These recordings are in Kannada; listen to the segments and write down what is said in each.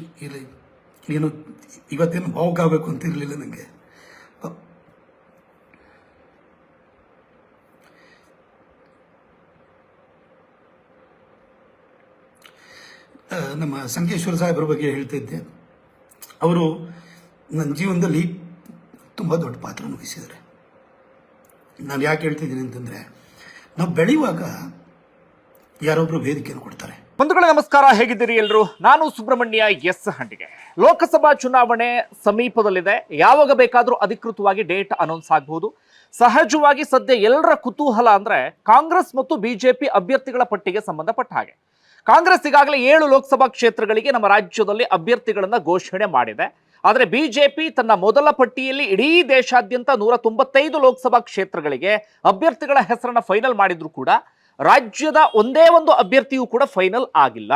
ಇಲ್ಲ ಏನು ಇವತ್ತೇನು ಭಾವುಕ ಅಂತ ಇರಲಿಲ್ಲ ನನಗೆ ನಮ್ಮ ಸಂಕೇಶ್ವರ ಸಾಹೇಬ್ರ ಬಗ್ಗೆ ಹೇಳ್ತಿದ್ದೆ ಅವರು ನನ್ನ ಜೀವನದಲ್ಲಿ ತುಂಬ ದೊಡ್ಡ ಪಾತ್ರ ವಹಿಸಿದ್ದಾರೆ. ನಾನು ಯಾಕೆ ಹೇಳ್ತಿದ್ದೀನಿ ಅಂತಂದರೆ, ನಾವು ಬೆಳೆಯುವಾಗ ಯಾರೊಬ್ಬರು ವೇದಿಕೆಯನ್ನು ಕೊಡ್ತಾರೆ. ಬಂಧುಗಳೇ, ನಮಸ್ಕಾರ. ಹೇಗಿದ್ದೀರಿ ಎಲ್ಲರೂ ನಾನು ಸುಬ್ರಹ್ಮಣ್ಯ ಎಸ್ ಹಂಡಿಗೆ. ಲೋಕಸಭಾ ಚುನಾವಣೆ ಸಮೀಪದಲ್ಲಿದೆ. ಯಾವಾಗ ಬೇಕಾದರೂ ಅಧಿಕೃತವಾಗಿ ಡೇಟ್ ಅನೌನ್ಸ್ ಆಗಬಹುದು ಸಹಜವಾಗಿ ಸದ್ಯ ಎಲ್ಲರ ಕುತೂಹಲ ಅಂದ್ರೆ ಕಾಂಗ್ರೆಸ್ ಮತ್ತು ಬಿಜೆಪಿ ಅಭ್ಯರ್ಥಿಗಳ ಪಟ್ಟಿಗೆ ಸಂಬಂಧಪಟ್ಟ ಹಾಗೆ. ಕಾಂಗ್ರೆಸ್ ಈಗಾಗಲೇ ಏಳು ಲೋಕಸಭಾ ಕ್ಷೇತ್ರಗಳಿಗೆ ನಮ್ಮ ರಾಜ್ಯದಲ್ಲಿ ಅಭ್ಯರ್ಥಿಗಳನ್ನು ಘೋಷಣೆ ಮಾಡಿದೆ. ಆದರೆ ಬಿಜೆಪಿ ತನ್ನ ಮೊದಲ ಪಟ್ಟಿಯಲ್ಲಿ ಇಡೀ ದೇಶಾದ್ಯಂತ ನೂರ ತೊಂಬತ್ತೈದು ಲೋಕಸಭಾ ಕ್ಷೇತ್ರಗಳಿಗೆ ಅಭ್ಯರ್ಥಿಗಳ ಹೆಸರನ್ನು ಫೈನಲ್ ಮಾಡಿದ್ರು ಕೂಡ ರಾಜ್ಯದ ಒಂದೇ ಒಂದು ಅಭ್ಯರ್ಥಿಯೂ ಕೂಡ ಫೈನಲ್ ಆಗಿಲ್ಲ.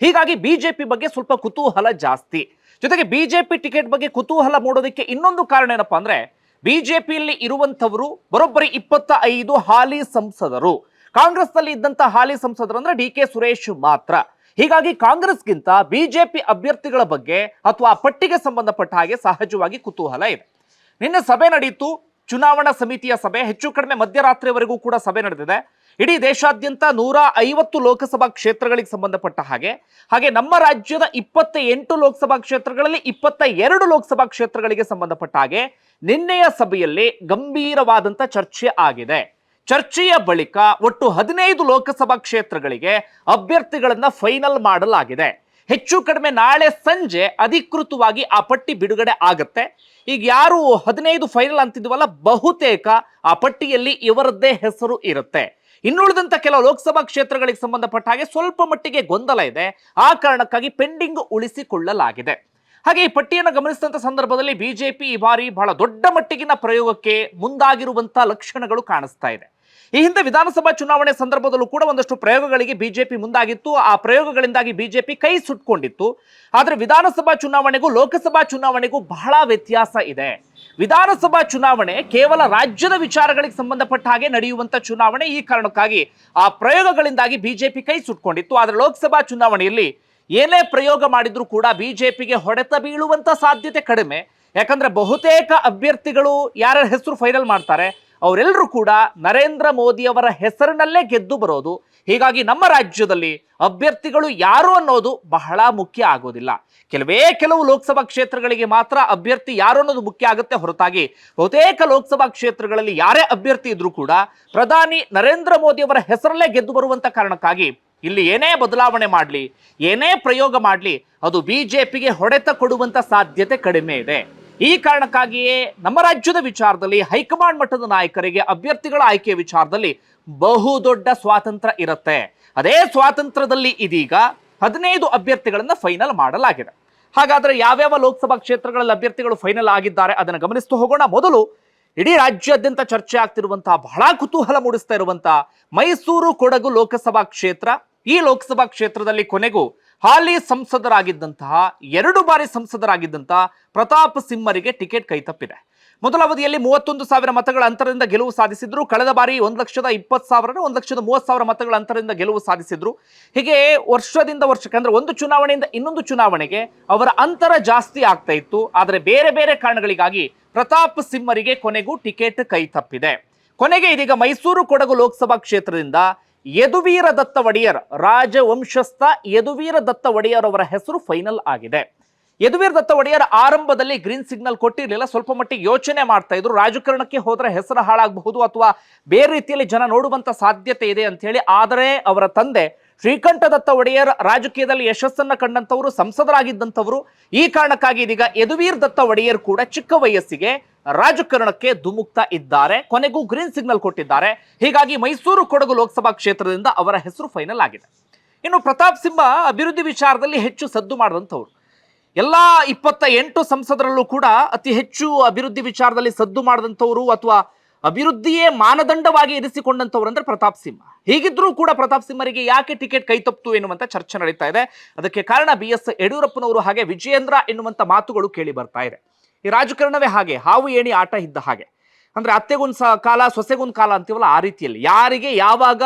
ಹೀಗಾಗಿ ಬಿಜೆಪಿ ಬಗ್ಗೆ ಸ್ವಲ್ಪ ಕುತೂಹಲ ಜಾಸ್ತಿ. ಜೊತೆಗೆ ಬಿಜೆಪಿ ಟಿಕೆಟ್ ಬಗ್ಗೆ ಕುತೂಹಲ ಮೂಡೋದಕ್ಕೆ ಇನ್ನೊಂದು ಕಾರಣ ಏನಪ್ಪಾ ಅಂದ್ರೆ, ಬಿಜೆಪಿಯಲ್ಲಿ ಇರುವಂತವರು ಬರೋಬ್ಬರಿ ಇಪ್ಪತ್ತ ಐದು ಹಾಲಿ ಸಂಸದರು. ಕಾಂಗ್ರೆಸ್ನಲ್ಲಿ ಇದ್ದಂತ ಹಾಲಿ ಸಂಸದರು ಅಂದ್ರೆ ಡಿ ಕೆ ಸುರೇಶ್ ಮಾತ್ರ. ಹೀಗಾಗಿ ಕಾಂಗ್ರೆಸ್ಗಿಂತ ಬಿಜೆಪಿ ಅಭ್ಯರ್ಥಿಗಳ ಬಗ್ಗೆ ಅಥವಾ ಆ ಪಟ್ಟಿಗೆ ಸಂಬಂಧಪಟ್ಟ ಹಾಗೆ ಸಹಜವಾಗಿ ಕುತೂಹಲ ಇದೆ. ನಿನ್ನೆ ಸಭೆ ನಡೆಯಿತು ಚುನಾವಣಾ ಸಮಿತಿಯ ಸಭೆ ಹೆಚ್ಚು ಕಡಿಮೆ ಮಧ್ಯರಾತ್ರಿವರೆಗೂ ಕೂಡ ಸಭೆ ನಡೆದಿದೆ. ಇಡೀ ದೇಶಾದ್ಯಂತ ನೂರ ಐವತ್ತು ಲೋಕಸಭಾ ಕ್ಷೇತ್ರಗಳಿಗೆ ಸಂಬಂಧಪಟ್ಟ ಹಾಗೆ ಹಾಗೆ ನಮ್ಮ ರಾಜ್ಯದ ಇಪ್ಪತ್ತ ಎಂಟು ಲೋಕಸಭಾ ಕ್ಷೇತ್ರಗಳಲ್ಲಿ ಇಪ್ಪತ್ತ ಎರಡು ಲೋಕಸಭಾ ಕ್ಷೇತ್ರಗಳಿಗೆ ಸಂಬಂಧಪಟ್ಟ ಹಾಗೆ ನಿನ್ನೆಯ ಸಭೆಯಲ್ಲಿ ಗಂಭೀರವಾದಂಥ ಚರ್ಚೆ ಆಗಿದೆ. ಚರ್ಚೆಯ ಬಳಿಕ ಒಟ್ಟು ಹದಿನೈದು ಲೋಕಸಭಾ ಕ್ಷೇತ್ರಗಳಿಗೆ ಅಭ್ಯರ್ಥಿಗಳನ್ನು ಫೈನಲ್ ಮಾಡಲಾಗಿದೆ. ಹೆಚ್ಚು ಕಡಿಮೆ ನಾಳೆ ಸಂಜೆ ಅಧಿಕೃತವಾಗಿ ಆ ಪಟ್ಟಿ ಬಿಡುಗಡೆ ಆಗುತ್ತೆ. ಈಗ ಯಾರು ಹದಿನೈದು ಫೈನಲ್ ಅಂತಿದ್ವಲ್ಲ, ಬಹುತೇಕ ಆ ಪಟ್ಟಿಯಲ್ಲಿ ಇವರದ್ದೇ ಹೆಸರು ಇರುತ್ತೆ. ಇನ್ನುಳಿದಂತ ಕೆಲವು ಲೋಕಸಭಾ ಕ್ಷೇತ್ರಗಳಿಗೆ ಸಂಬಂಧಪಟ್ಟ ಹಾಗೆ ಸ್ವಲ್ಪ ಮಟ್ಟಿಗೆ ಗೊಂದಲ ಇದೆ. ಆ ಕಾರಣಕ್ಕಾಗಿ ಪೆಂಡಿಂಗ್ ಉಳಿಸಿಕೊಳ್ಳಲಾಗಿದೆ. ಹಾಗೆ ಈ ಪಟ್ಟಿಯನ್ನು ಗಮನಿಸಿದಂಥ ಸಂದರ್ಭದಲ್ಲಿ ಬಿಜೆಪಿ ಈ ಬಾರಿ ಬಹಳ ದೊಡ್ಡ ಮಟ್ಟಿಗಿನ ಪ್ರಯೋಗಕ್ಕೆ ಮುಂದಾಗಿರುವಂತ ಲಕ್ಷಣಗಳು ಕಾಣಿಸ್ತಾ ಇದೆ. ಈ ಹಿಂದೆ ವಿಧಾನಸಭಾ ಚುನಾವಣೆ ಸಂದರ್ಭದಲ್ಲೂ ಕೂಡ ಒಂದಷ್ಟು ಪ್ರಯೋಗಗಳಿಗೆ ಬಿಜೆಪಿ ಮುಂದಾಗಿತ್ತು. ಆ ಪ್ರಯೋಗಗಳಿಂದಾಗಿ ಬಿಜೆಪಿ ಕೈ ಸುಟ್ಕೊಂಡಿತ್ತು. ಆದರೆ ವಿಧಾನಸಭಾ ಚುನಾವಣೆಗೂ ಲೋಕಸಭಾ ಚುನಾವಣೆಗೂ ಬಹಳ ವ್ಯತ್ಯಾಸ ಇದೆ. ವಿಧಾನಸಭಾ ಚುನಾವಣೆ ಕೇವಲ ರಾಜ್ಯದ ವಿಚಾರಗಳಿಗೆ ಸಂಬಂಧಪಟ್ಟ ಹಾಗೆ ನಡೆಯುವಂತ ಚುನಾವಣೆ ಈ ಕಾರಣಕ್ಕಾಗಿ ಆ ಪ್ರಯೋಗಗಳಿಂದಾಗಿ ಬಿಜೆಪಿ ಕೈ ಸುಟ್ಕೊಂಡಿತ್ತು. ಆದರೆ ಲೋಕಸಭಾ ಚುನಾವಣೆಯಲ್ಲಿ ಏನೇ ಪ್ರಯೋಗ ಮಾಡಿದ್ರೂ ಕೂಡ ಬಿಜೆಪಿಗೆ ಹೊಡೆತ ಬೀಳುವಂತ ಸಾಧ್ಯತೆ ಕಡಿಮೆ. ಯಾಕಂದ್ರೆ ಬಹುತೇಕ ಅಭ್ಯರ್ಥಿಗಳು ಯಾರ ಹೆಸರು ಫೈನಲ್ ಮಾಡ್ತಾರೆ ಅವರೆಲ್ಲರೂ ಕೂಡ ನರೇಂದ್ರ ಮೋದಿಯವರ ಹೆಸರಿನಲ್ಲೇ ಗೆದ್ದು ಬರೋದು. ಹೀಗಾಗಿ ನಮ್ಮ ರಾಜ್ಯದಲ್ಲಿ ಅಭ್ಯರ್ಥಿಗಳು ಯಾರು ಅನ್ನೋದು ಬಹಳ ಮುಖ್ಯ ಆಗೋದಿಲ್ಲ. ಕೆಲವೇ ಕೆಲವು ಲೋಕಸಭಾ ಕ್ಷೇತ್ರಗಳಿಗೆ ಮಾತ್ರ ಅಭ್ಯರ್ಥಿ ಯಾರು ಅನ್ನೋದು ಮುಖ್ಯ ಆಗುತ್ತೆ. ಹೊರತಾಗಿ ಬಹುತೇಕ ಲೋಕಸಭಾ ಕ್ಷೇತ್ರಗಳಲ್ಲಿ ಯಾರೇ ಅಭ್ಯರ್ಥಿ ಇದ್ರೂ ಕೂಡ ಪ್ರಧಾನಿ ನರೇಂದ್ರ ಮೋದಿಯವರ ಹೆಸರಲ್ಲೇ ಗೆದ್ದು ಬರುವಂತ ಕಾರಣಕ್ಕಾಗಿ ಇಲ್ಲಿ ಏನೇ ಬದಲಾವಣೆ ಮಾಡಲಿ, ಏನೇ ಪ್ರಯೋಗ ಮಾಡಲಿ, ಅದು ಬಿಜೆಪಿಗೆ ಹೊಡೆತ ಕೊಡುವಂತ ಸಾಧ್ಯತೆ ಕಡಿಮೆ ಇದೆ. ಈ ಕಾರಣಕ್ಕಾಗಿಯೇ ನಮ್ಮ ರಾಜ್ಯದ ವಿಚಾರದಲ್ಲಿ ಹೈಕಮಾಂಡ್ ಮಟ್ಟದ ನಾಯಕರಿಗೆ ಅಭ್ಯರ್ಥಿಗಳ ಆಯ್ಕೆಯ ವಿಚಾರದಲ್ಲಿ ಬಹುದೊಡ್ಡ ಸ್ವಾತಂತ್ರ್ಯ ಇರುತ್ತೆ. ಅದೇ ಸ್ವಾತಂತ್ರ್ಯದಲ್ಲಿ ಇದೀಗ ಹದಿನೈದು ಅಭ್ಯರ್ಥಿಗಳನ್ನು ಫೈನಲ್ ಮಾಡಲಾಗಿದೆ. ಹಾಗಾದ್ರೆ ಯಾವ್ಯಾವ ಲೋಕಸಭಾ ಕ್ಷೇತ್ರಗಳಲ್ಲಿ ಅಭ್ಯರ್ಥಿಗಳು ಫೈನಲ್ ಆಗಿದ್ದಾರೆ ಅದನ್ನು ಗಮನಿಸ್ತಾ ಹೋಗೋಣ. ಮೊದಲು ಇಡೀ ರಾಜ್ಯಾದ್ಯಂತ ಚರ್ಚೆ ಆಗ್ತಿರುವಂತಹ ಬಹಳ ಕುತೂಹಲ ಮೂಡಿಸ್ತಾ ಇರುವಂತಹ ಮೈಸೂರು ಕೊಡಗು ಲೋಕಸಭಾ ಕ್ಷೇತ್ರ. ಈ ಲೋಕಸಭಾ ಕ್ಷೇತ್ರದಲ್ಲಿ ಕೊನೆಗೂ ಹಾಲಿ ಸಂಸದರಾಗಿದ್ದಂತಹ, ಎರಡು ಬಾರಿ ಸಂಸದರಾಗಿದ್ದಂತಹ ಪ್ರತಾಪ್ ಸಿಂಹರಿಗೆ ಟಿಕೆಟ್ ಕೈತಪ್ಪಿದೆ. ಮೊದಲ ಅವಧಿಯಲ್ಲಿ ಮೂವತ್ತೊಂದು ಸಾವಿರ ಮತಗಳ ಅಂತರದಿಂದ ಗೆಲುವು ಸಾಧಿಸಿದ್ರು. ಕಳೆದ ಬಾರಿ ಒಂದು ಲಕ್ಷದ ಇಪ್ಪತ್ತು ಸಾವಿರ ಒಂದು ಲಕ್ಷದ ಮೂವತ್ತು ಸಾವಿರ ಮತಗಳ ಅಂತರದಿಂದ ಗೆಲುವು ಸಾಧಿಸಿದ್ರು. ಹೀಗೆ ವರ್ಷದಿಂದ ವರ್ಷಕ್ಕೆ ಅಂದ್ರೆ ಒಂದು ಚುನಾವಣೆಯಿಂದ ಇನ್ನೊಂದು ಚುನಾವಣೆಗೆ ಅವರ ಅಂತರ ಜಾಸ್ತಿ ಆಗ್ತಾ ಇತ್ತು. ಆದರೆ ಬೇರೆ ಬೇರೆ ಕಾರಣಗಳಿಗಾಗಿ ಪ್ರತಾಪ್ ಸಿಂಹರಿಗೆ ಕೊನೆಗೂ ಟಿಕೆಟ್ ಕೈ ತಪ್ಪಿದೆ ಕೊನೆಗೆ ಇದೀಗ ಮೈಸೂರು ಕೊಡಗು ಲೋಕಸಭಾ ಕ್ಷೇತ್ರದಿಂದ ಯದುವೀರ ದತ್ತ ಒಡೆಯರ್ ರಾಜವಂಶಸ್ಥ ಯದುವೀರ ದತ್ತ ಒಡೆಯರ್ ಅವರ ಹೆಸರು ಫೈನಲ್ ಆಗಿದೆ. ಯದುವೀರ್ ದತ್ತ ಒಡೆಯರ್ ಆರಂಭದಲ್ಲಿ ಗ್ರೀನ್ ಸಿಗ್ನಲ್ ಕೊಟ್ಟಿರಲಿಲ್ಲ. ಸ್ವಲ್ಪ ಮಟ್ಟಿಗೆ ಯೋಚನೆ ಮಾಡ್ತಾ ಇದ್ರು. ರಾಜಕಾರಣಕ್ಕೆ ಹೋದ್ರೆ ಹೆಸರು ಹಾಳಾಗಬಹುದು ಅಥವಾ ಬೇರೆ ರೀತಿಯಲ್ಲಿ ಜನ ನೋಡುವಂತ ಸಾಧ್ಯತೆ ಇದೆ ಅಂತ ಹೇಳಿ. ಆದರೆ ಅವರ ತಂದೆ ಶ್ರೀಕಂಠ ದತ್ತ ಒಡೆಯರ್ ರಾಜಕೀಯದಲ್ಲಿ ಯಶಸ್ಸನ್ನ ಕಂಡಂತವರು ಸಂಸದರಾಗಿದ್ದಂಥವರು. ಈ ಕಾರಣಕ್ಕಾಗಿ ಇದೀಗ ಯದುವೀರ್ ದತ್ತ ಒಡೆಯರ್ ಕೂಡ ಚಿಕ್ಕ ವಯಸ್ಸಿಗೆ ರಾಜಕಾರಣಕ್ಕೆ ಧುಮುಕ್ತಾ ಇದ್ದಾರೆ, ಕೊನೆಗೂ ಗ್ರೀನ್ ಸಿಗ್ನಲ್ ಕೊಟ್ಟಿದ್ದಾರೆ. ಹೀಗಾಗಿ ಮೈಸೂರು ಕೊಡಗು ಲೋಕಸಭಾ ಕ್ಷೇತ್ರದಿಂದ ಅವರ ಹೆಸರು ಫೈನಲ್ ಆಗಿದೆ. ಇನ್ನು ಪ್ರತಾಪ್ ಸಿಂಹ ಅಭಿವೃದ್ಧಿ ವಿಚಾರದಲ್ಲಿ ಹೆಚ್ಚು ಸದ್ದು ಮಾಡಿದಂಥವ್ರು. ಎಲ್ಲ ಇಪ್ಪತ್ತ ಎಂಟು ಸಂಸದರಲ್ಲೂ ಕೂಡ ಅತಿ ಹೆಚ್ಚು ಅಭಿವೃದ್ಧಿ ವಿಚಾರದಲ್ಲಿ ಸದ್ದು ಮಾಡಿದಂಥವ್ರು ಅಥವಾ ಅಭಿವೃದ್ಧಿಯೇ ಮಾನದಂಡವಾಗಿ ಇರಿಸಿಕೊಂಡಂಥವ್ರು ಅಂದ್ರೆ ಪ್ರತಾಪ್ ಸಿಂಹ. ಹೀಗಿದ್ರೂ ಕೂಡ ಪ್ರತಾಪ್ ಸಿಂಹರಿಗೆ ಯಾಕೆ ಟಿಕೆಟ್ ಕೈ ತಪ್ಪಿತು ಎನ್ನುವಂತ ಚರ್ಚೆ ನಡೀತಾ ಇದೆ. ಅದಕ್ಕೆ ಕಾರಣ ಬಿ ಎಸ್ ಯಡಿಯೂರಪ್ಪನವರು ಹಾಗೆ ವಿಜಯೇಂದ್ರ ಎನ್ನುವಂಥ ಮಾತುಗಳು ಕೇಳಿ ಬರ್ತಾ ಇದೆ. ಈ ರಾಜಕಾರಣವೇ ಹಾಗೆ, ಹಾವು ಏಣಿ ಆಟ ಇದ್ದ ಹಾಗೆ. ಅಂದ್ರೆ ಅತ್ತೆಗೊಂದು ಸ ಕಾಲ, ಸೊಸೆಗೊಂದು ಕಾಲ ಅಂತೀವಲ್ಲ ಆ ರೀತಿಯಲ್ಲಿ. ಯಾರಿಗೆ ಯಾವಾಗ